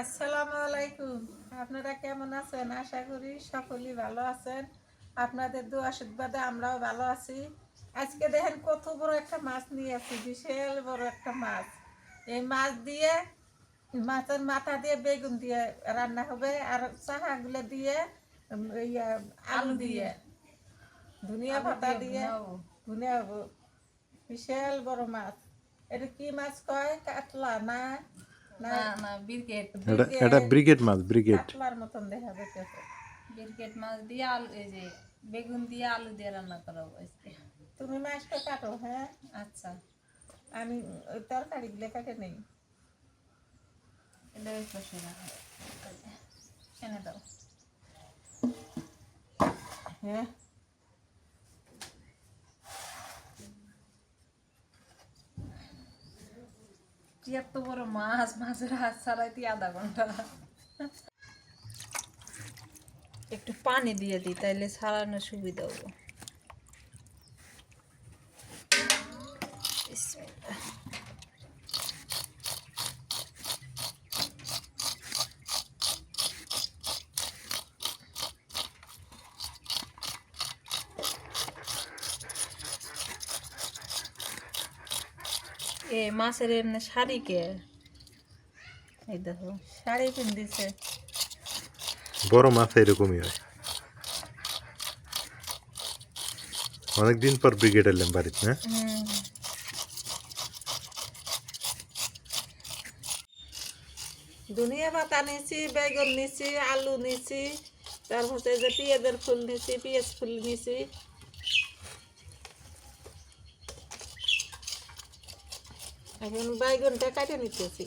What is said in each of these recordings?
আসসালামু আলাইকুম। আপনারা কেমন আছেন? আশা করি সকলেই ভালো আছেন। আপনাদের দু আশীর্বাদে আমরাও ভালো আছি। আজকে দেখেন কত বড় একটা মাছ নিয়ে আসি বিশাল বড় একটা মাছ। এই মাছ দিয়ে মাছের মাথা দিয়ে বেগুন দিয়ে রান্না হবে আর চাহাগুলো দিয়ে উম, ইয়া, আলু দিয়ে। ধনিয়া পাতা দিয়ে ধনিয়া ব- বিশাল বড় মাছ। এটা কি মাছ কয়? কাতলা না? না না না বিরকেট এটা এটা ব্রিগেড মাছ ব্রিগেড। কাতলার মতন দেখা যাইতেছে বিরকেট মাছ দিয়ে আলু এই যে বেগুন দিয়ে আলু দিয়ে রান্না করা হবে আজকে। তুমি মাছটা কাটো হ্যাঁ? আচ্ছা। আমি ওই তরকারি গুলো কাটে নেই। এটা ওই পাশে রাখো এনে দাও হ্যাঁ এত বড় মাছ মাছের হাত ছাড়াইতে আধা ঘণ্টা একটু পানি দিয়ে দিই তাইলে ছাড়ানো সুবিধা হবে বিসমিল্লাহ। এ মাছের এমনি শাড়ি কে? এই দেখো শাড়ি পিন্দিছে বড় মাছ এরকমই হয়। অনেকদিন পর ব্রিগেড এলাম বাড়িতে হ্যাঁ? হুম। ধনিয়া পাতা নিছি বেগুন নিছি আলু নিছি তারপর যে পেঁয়াজের ফুল নিছি পেঁয়াজ ফুল নিছি। এখন বাইগনটা কাটে নিতেছি।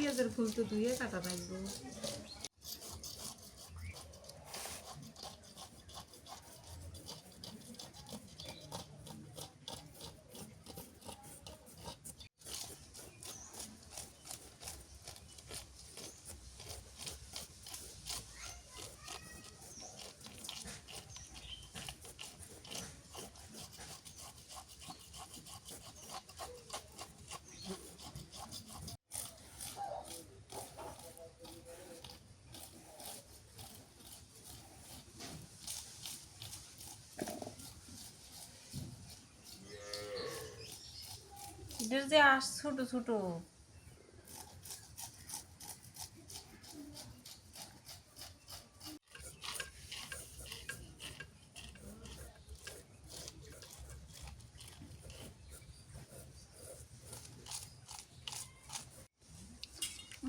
পেঁয়াজের ফুল তো ধুয়ে কাটা লাগবে এদের যে আস ছোট ছোট।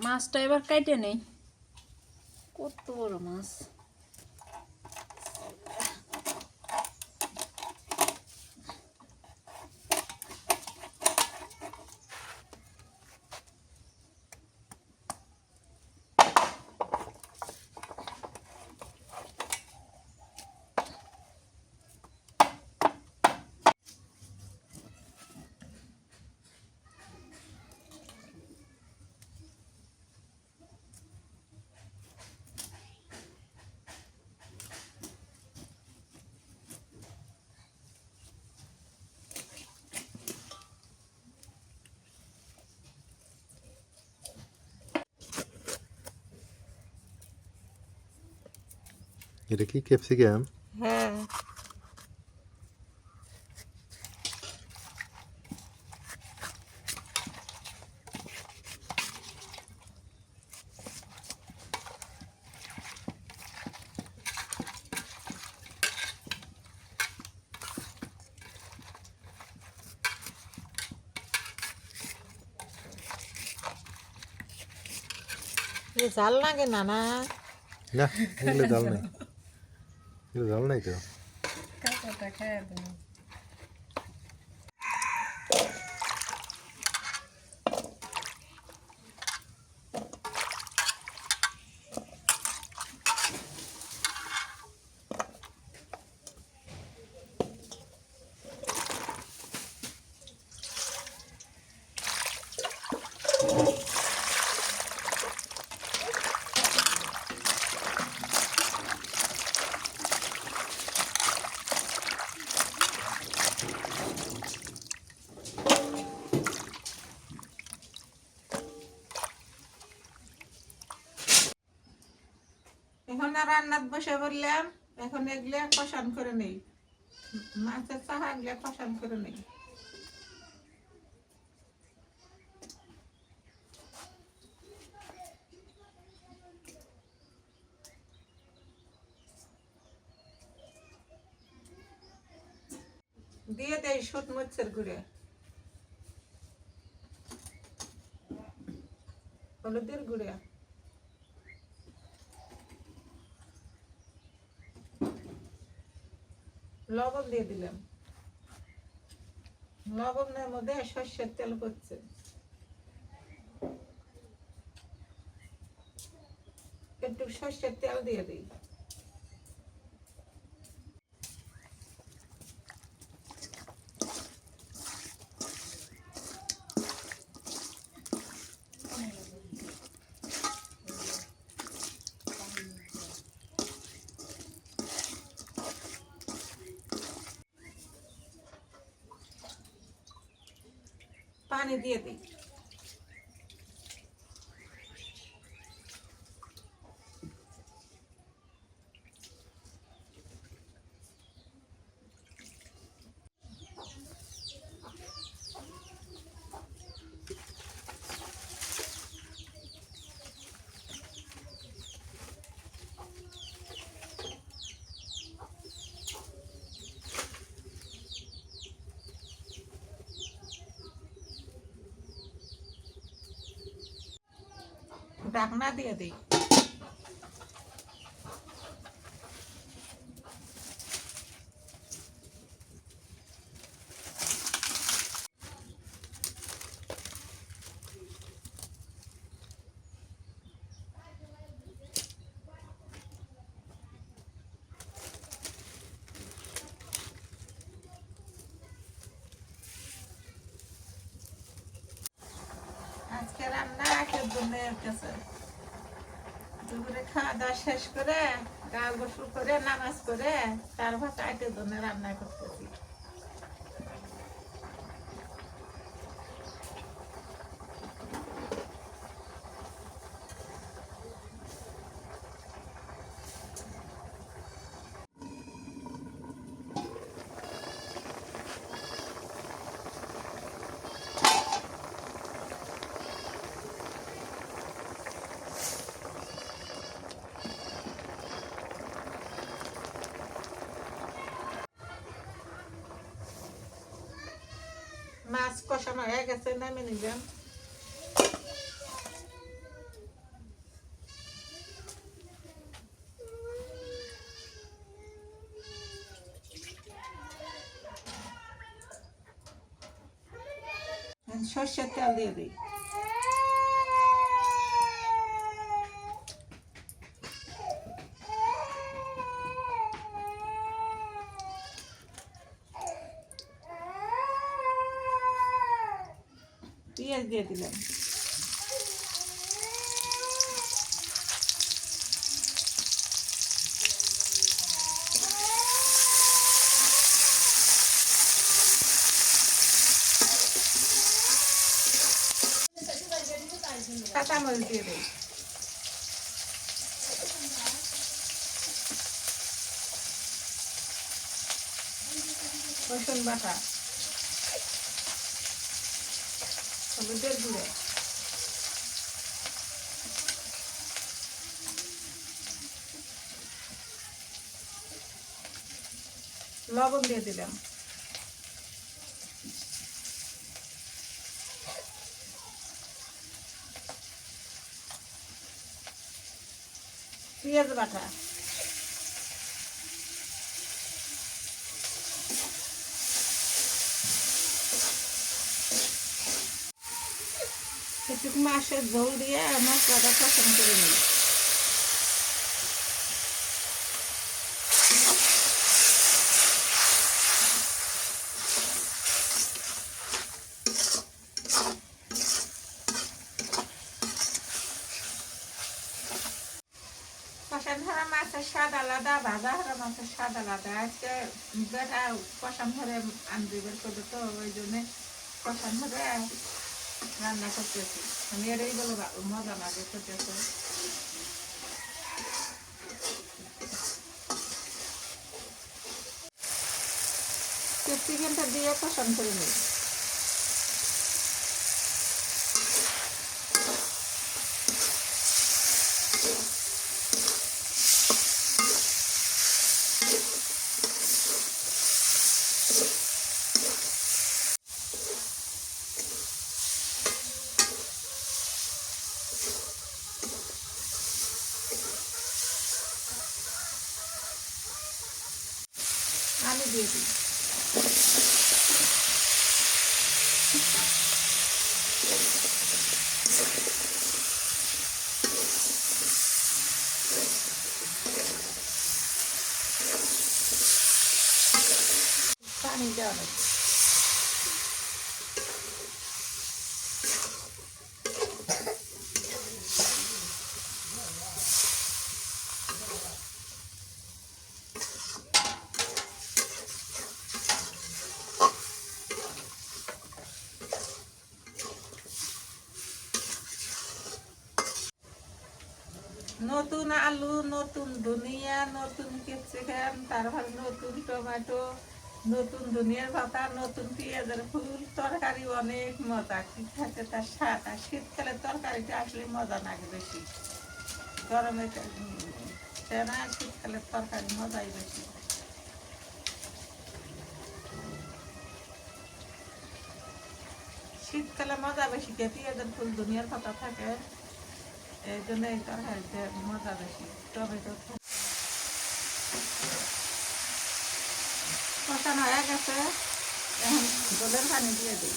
মাছটা এবার কাইটে নেই। কত বড় মাছ? ये देखिए कैप्सिकम ये जाल ना के नाना। ना ये जाल नहीं এগুলো জাল নাই তো কাঁচাটা খাইয়া রান্নাত বসে বললাম, এখন এগুলো কষান করে নেই। মাছের চাহা এগুলো কষান করে নেই। দিয়ে দেয় সুট মরিচের গুঁড়ে। হলুদের গুঁড়ে। লবণ দিয়ে দিলাম। লবণের মধ্যে সর্ষের তেল পড়ছে। একটু সর্ষের তেল দিয়ে দিই। পানি দিয়ে দিই। ঢাকনা দিয়ে দিই আজকে রান্না একের জন্য কাছে দুপুরে খাওয়া দাওয়া শেষ করে গা গোসল করে, নামাজ করে তারপর কাটে দোনে রান্না করতেছি মাছ কষানো হয়ে গেছে নামে নিলাম সর্ষের তেল দিয়ে দিই পেঁয়াজ দিয়ে দিলাম। কাঁচামরিচ দিয়ে দিই রসুন বাটা হলুদের গুঁড়ো লবণ দিয়ে দিলাম। পেঁয়াজ বাটা। কিছু মাছের ঝোল দিয়ে মশলাটা পছন্দ করে নিই কষান ধরা মাছের স্বাদ আলাদা ভাজা আর মাছের স্বাদ আলাদা। আজকে বেটা কষান ধরে আনতে বের করবে তো, ওই জন্যে কষান ধরে রান্না করতেছি। আমি এটাই বলে মজা লাগে করতেছে চিকেনটা দিয়ে কষান করে নিই আলু দিয়ে দিই পানি দেওয়া হচ্ছে নতুন আলু নতুন ধনিয়া নতুন ক্যাপসিকাম তারপর নতুন টমেটো, নতুন ধনিয়ার পাতা, নতুন পেঁয়াজের ফুল, তরকারি অনেক মজা। কি থাকে তার স্বাদ? আর শীতকালে তরকারিটা আসলে মজা লাগে বেশি। গরমে না, শীতকালে তরকারি মজাই বেশি। শীতকালে মজা বেশি কে? পেঁয়াজের ফুল, ধনিয়ার পাতা থাকে। এই জন্য এই তরকারিতে মজা বেশি। টমেটো কষানো হয়ে গেছে, এখন জলের পানি দিয়ে দিই।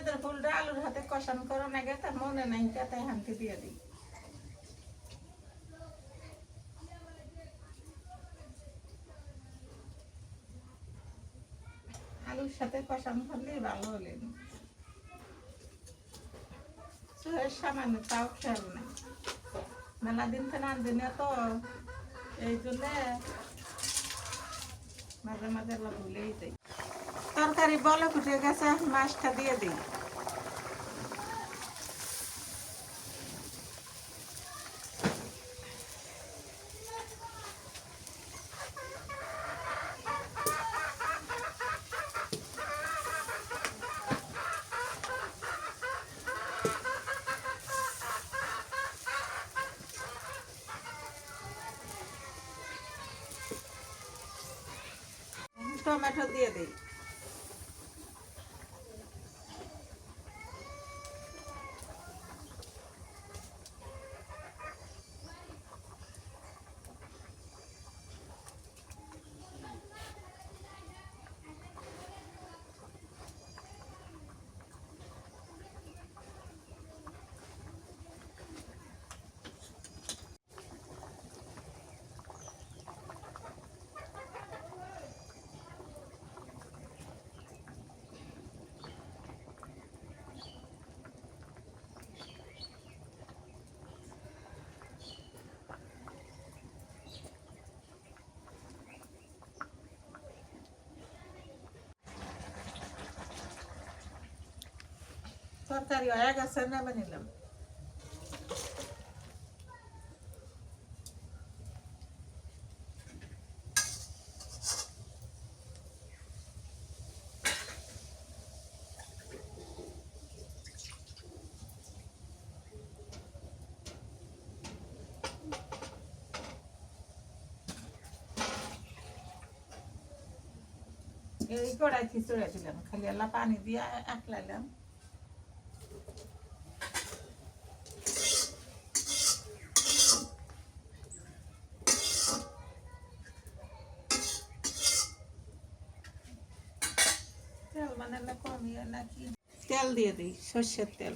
পেঁয়াজের ফুলটা আলুর হাতে কষান করো না গেছে মনে নাই তাতে হানতে দিয়ে দিই। আলুর সাথে কষান করলেই ভালো হলেন চুলের সামান্য তাও খেয়াল নেই। মেলা দিন আনতে না তো এই জন্য মাঝে মাঝে ভুলেই যাই। তরকারি বলে ফুটে গেছে মাছটা দিয়ে দিই। তরকারি হয়ে গেছে নামে নিলাম এই কড়াই খিচুড়ি দিলাম খালি এলা পানি দিয়ে একলাইলাম তেল দিয়ে দিই সর্ষের তেল।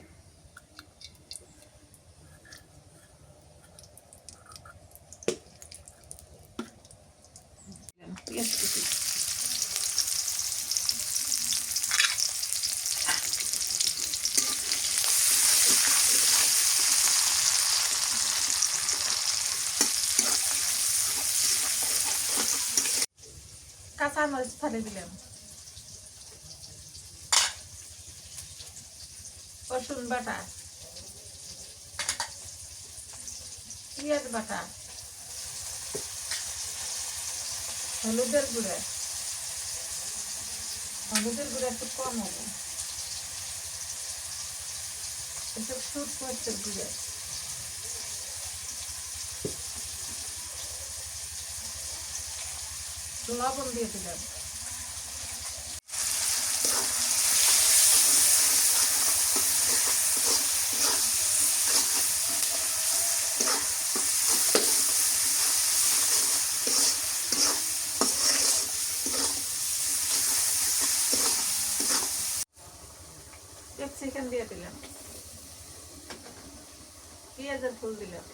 পেঁয়াজ কুচি। কাঁচা ফেলে দিলাম। রসুন বাটা, পেঁয়াজ বাটা, হলুদের গুঁড়া। হলুদের গুঁড়া একটু কম হবে। একটু সুট করছে গুঁড়া। লবণ দিয়ে দিলাম ক্যাপসিকাম দিয়ে দিলাম। পেঁয়াজের ফুল দিলাম।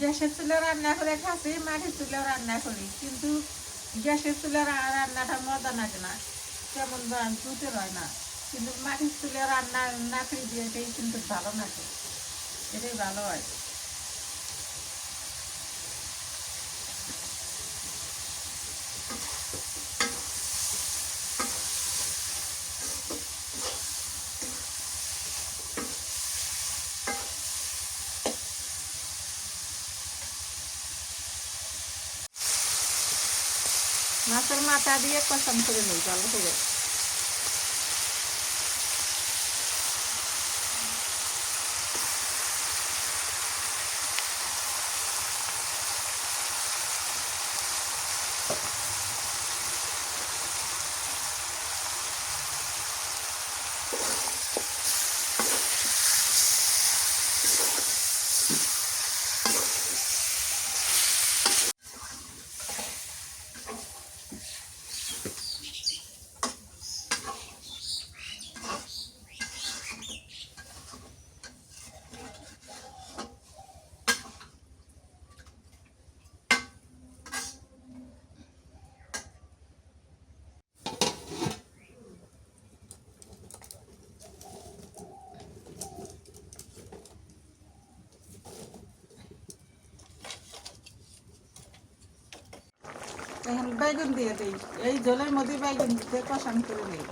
গ্যাসের চুলে রান্না করে খাচ্ছি মাটির চুলে রান্না করি। কিন্তু গ্যাসের চুলে রান্নাটা মজা লাগে না। কেমন জুতে হয় না। কিন্তু মাটির চুলে রান্না না করে দিয়েটাই কিন্তু ভালো লাগে। এটাই ভালো হয়। মাছের মাথা দিয়ে কষান করে নিই ভালো এখন বেগুন দিয়ে দিই। এই জলের মধ্যে বেগুন দিতে কষান করে নিই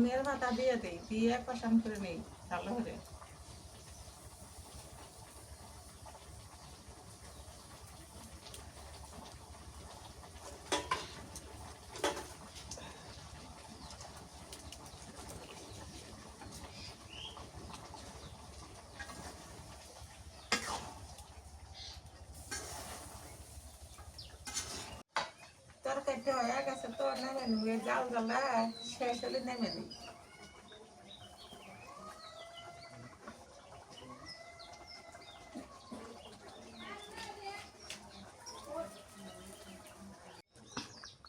ধনিয়ার পাতা দিয়ে দিই দিয়ে কষান করে নিই ভালো করে তরকারিটা হয়ে গেছে তো নেমে নিবে জাল জ্বালা শেষ হলে নেমে নিই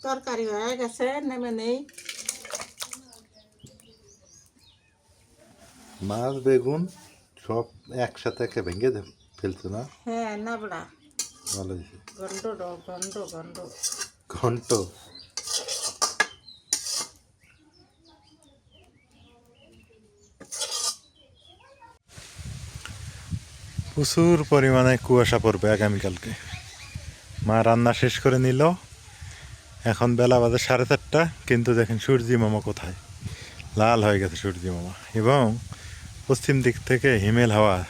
তরকারি হয়ে গেছে নেমে নেই। মাছ বেগুন সব একসাথে একে ভেঙে ফেলছো না? হ্যাঁ নাবড়া। ভালো গন্ড গন্ড গন্ড ঘন্ট। প্রচুর পরিমাণে কুয়াশা পড়বে আগামীকালকে। মা রান্না শেষ করে নিল। এখন বেলা বাজে সাড়ে চারটা, কিন্তু দেখেন সূর্যি মামা কোথায়। লাল হয়ে গেছে সূর্যি মামা। এবং পশ্চিম দিক থেকে হিমেল হাওয়া।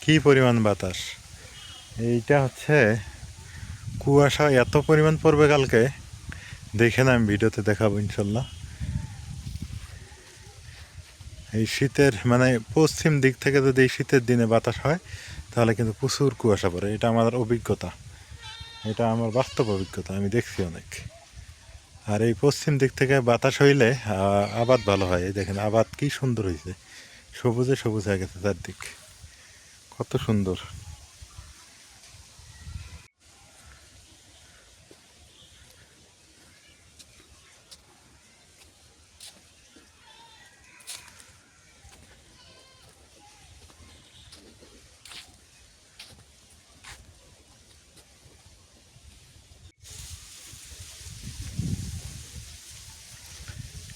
কি পরিমাণ বাতাস। এইটা হচ্ছে কুয়াশা এত পরিমাণ পড়বে কালকে। দেখে না আমি ভিডিওতে দেখাবো ইনশাল্লাহ। এই শীতের মানে পশ্চিম দিক থেকে যদি এই শীতের দিনে বাতাস হয়, তাহলে কিন্তু প্রচুর কুয়াশা পড়ে। এটা আমাদের অভিজ্ঞতা। এটা আমার বাস্তব অভিজ্ঞতা, আমি দেখছি অনেক। আর এই পশ্চিম দিক থেকে বাতাস হইলে আবাদ ভালো হয়। এই দেখেন, আবাদ কি সুন্দর হয়েছে সবুজে সবুজ হয়ে গেছে চারদিক। কত সুন্দর।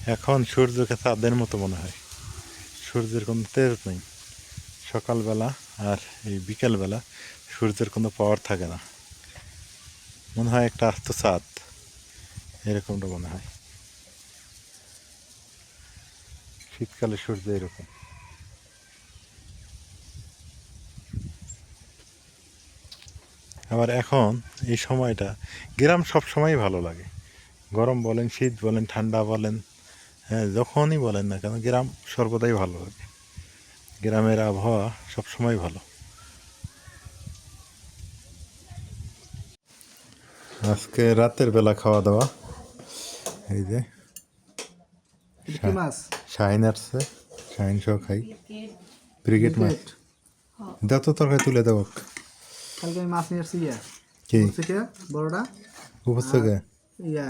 এখন সূর্যকে চাঁদের মতো মনে হয়। সূর্যের কোনো তেজ নেই। সকালবেলা আর এই বিকেলবেলা সূর্যের কোনো পাওয়ার থাকে না। মনে হয় একটা আস্ত চাঁদ। এরকমটা মনে হয়। শীতকালে সূর্য এরকম। আবার এখন এই সময়টা, গ্রাম সব সময় ভালো লাগে। গরম বলেন, শীত বলেন, ঠান্ডা বলেন হ্যাঁ যখনই বলেন না কেন গ্রাম সর্বদাই ভালো লাগে গ্রামের আবহাওয়া সবসময় ভালো। আজকে রাতের বেলা খাওয়া দাওয়া। এই যে শাহিন আসছে শাহিন সহ খাই ব্রিগেড মাছ। দাও তরকারি তুলে দেবো কালকে আমি মাছ নিয়ে আসছি ইয়া। কি? বড়টা? উপর থেকে? ইয়া ইয়া।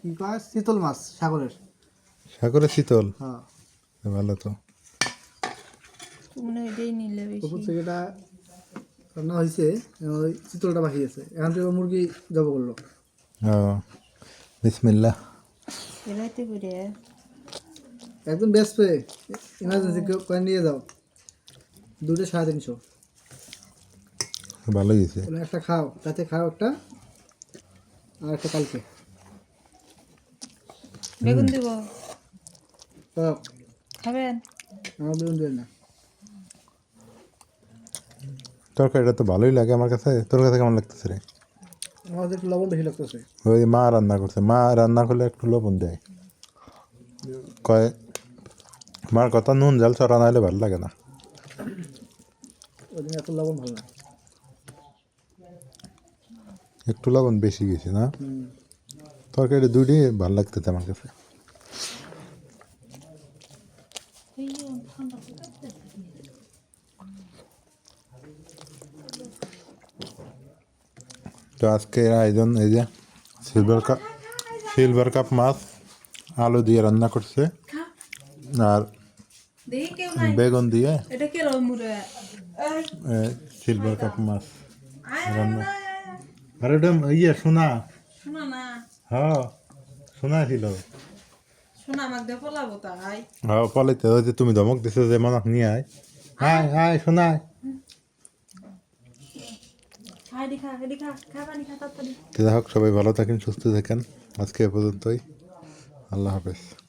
কি কয় শীতল মাছ সাগরের। সাগরে শীতল? হ্যাঁ। ভালো তো। মনে হয় এটাই নিলে উপর বেশি রান্না হয়েছে ওই শীতলটা বাকি আছে। এখন থেকে মুরগি জব করল। ও বিসমিল্লাহ। এলাইতে করে একদম বেস্ট পে ইমার্জেন্সি কয়েন নিয়ে যাও। দুটো সাড়ে তিনশো। ভালো তাহলে একটা খাও রাতে খাও একটা আর একটা কালকে। বেগুন দিব খাবেন আমার বেগুন দেবেন না তরকারিটা তো ভালোই লাগে আমার কাছে তোর কাছে কেমন লাগতেছে রে? আমাদের একটু লবণ বেশি লাগতেছে। ওই মা রান্না করছে মা রান্না করলে একটু লবণ দেয়। কয় মার কথা নুন জাল চড়া নাহলে ভালো লাগে না। ওই জন্য এত লবণ ভালো না। একটু লবণ বেশি গেছে না? তরকারি দুটি ভালো লাগতেছে আমার কাছে। তো আজকে আয়োজন এই যে সিলভার কাপ সিলভার কাপ মাছ আলু দিয়ে রান্না করছে। আর দেখি কেউ নাই। বেগুন দিয়ে এটা কে মুড়ে? সিলভার কাপ মাছ রান্না। আর ওটা ইয়ে সোনা। শোনা না। হ্যাঁ সোনা ছিল শোনা আমাকে দিয়ে পলাবো তাই হ্যাঁ পালাইতে তুমি ধমক দিছো যে মনক নিয়ে আয়। আয় আয় শোনায় হোক সবাই ভালো থাকেন সুস্থ থাকেন। আজকে এ পর্যন্তই। আল্লাহ হাফেজ।